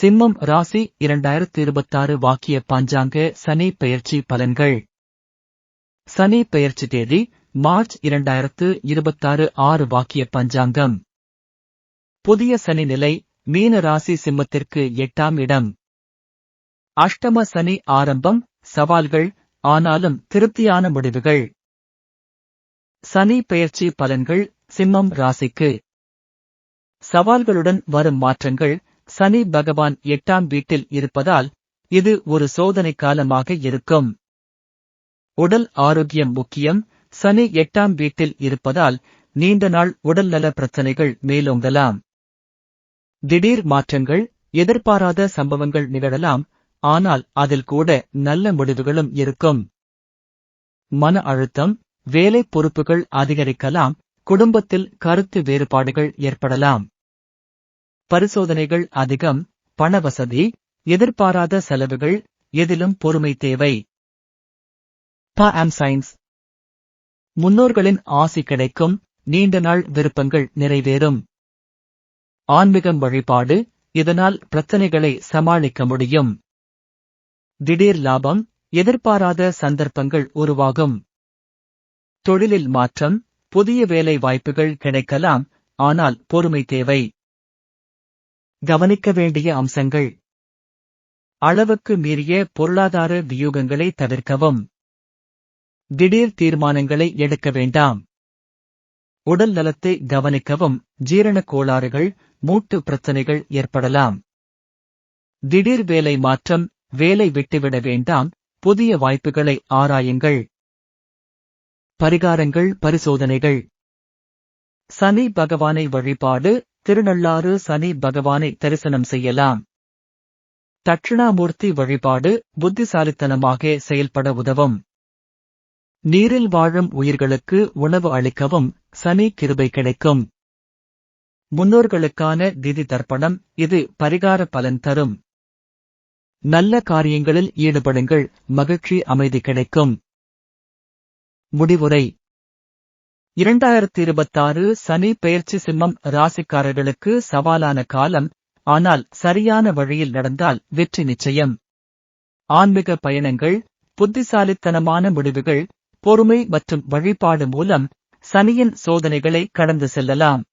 சிம்மம் ராசி இரண்டாயிரத்தி இருபத்தாறு வாக்கிய பஞ்சாங்க சனி பெயர்ச்சி பலன்கள். சனி பெயர்ச்சி தேதி மார்ச் இரண்டாயிரத்து இருபத்தாறு ஆறு வாக்கிய பஞ்சாங்கம். புதிய சனி நிலை மீன ராசி சிம்மத்திற்கு எட்டாம் இடம். அஷ்டம சனி ஆரம்பம் சவால்கள் ஆனாலும் திருப்தியான முடிவுகள். சனி பெயர்ச்சி பலன்கள் சிம்மம் ராசிக்கு. சவால்களுடன் வரும் மாற்றங்கள் சனி பகவான் எட்டாம் வீட்டில் இருப்பதால் இது ஒரு சோதனை காலமாக இருக்கும். உடல் ஆரோக்கியம் முக்கியம். சனி எட்டாம் வீட்டில் இருப்பதால் நீண்ட நாள் உடல்நல பிரச்சனைகள் மேலோங்கலாம். திடீர் மாற்றங்கள் எதிர்பாராத சம்பவங்கள் நிகழலாம். ஆனால் அதில் கூட நல்ல முடிவுகளும் இருக்கும். மன அழுத்தம் வேலை பொறுப்புகள் அதிகரிக்கலாம். குடும்பத்தில் கருத்து வேறுபாடுகள் ஏற்படலாம். பரிசோதனைகள் அதிகம் பணவசதி எதிர்பாராத செலவுகள் எதிலும் பொறுமை தேவை. ப ஆம் சயின்ஸ் முன்னோர்களின் ஆசி கிடைக்கும் நீண்ட நாள் விருப்பங்கள் நிறைவேறும். ஆன்மீகம் வழிபாடு இதனால் பிரச்சனைகளை சமாளிக்க முடியும். திடீர் லாபம் எதிர்பாராத சந்தர்ப்பங்கள் உருவாகும். தொழிலில் மாற்றம் புதிய வேலை வாய்ப்புகள் கிடைக்கலாம் ஆனால் பொறுமை தேவை. கவனிக்க வேண்டிய அம்சங்கள். அளவுக்கு மீறிய பொருளாதார வியூகங்களை தவிர்க்கவும். திடீர் தீர்மானங்களை எடுக்க வேண்டாம். உடல் நலத்தை கவனிக்கவும். ஜீரணக் கோளாறுகள் மூட்டு பிரச்சனைகள் ஏற்படலாம். திடீர் வேலை மாற்றம் வேலை விட்டுவிட வேண்டாம். புதிய வாய்ப்புகளை ஆராயுங்கள். பரிகாரங்கள் பரிசோதனைகள். சனி பகவானை வழிபாடு திருநள்ளாறு சனி பகவானை தரிசனம் செய்யலாம். தட்சிணாமூர்த்தி வழிபாடு புத்திசாலித்தனமாக செயல்பட உதவும். நீரில் வாழும் உயிர்களுக்கு உணவு அளிக்கவும் சனி கிருபை கிடைக்கும். முன்னோர்களுக்கான திதி தர்ப்பணம் இது பரிகார பலன் தரும். நல்ல காரியங்களில் ஈடுபடுங்கள் மகிழ்ச்சி அமைதி கிடைக்கும். முடிவுரை இரண்டாயிரத்தி இருபத்தாறு சனி பெயர்ச்சி சிம்மம் ராசிக்காரர்களுக்கு சவாலான காலம் ஆனால் சரியான வழியில் நடந்தால் வெற்றி நிச்சயம். ஆன்மீக பயணங்கள் புத்திசாலித்தனமான முடிவுகள் பொறுமை மற்றும் வழிபாடு மூலம் சனியின் சோதனைகளை கடந்து செல்லலாம்.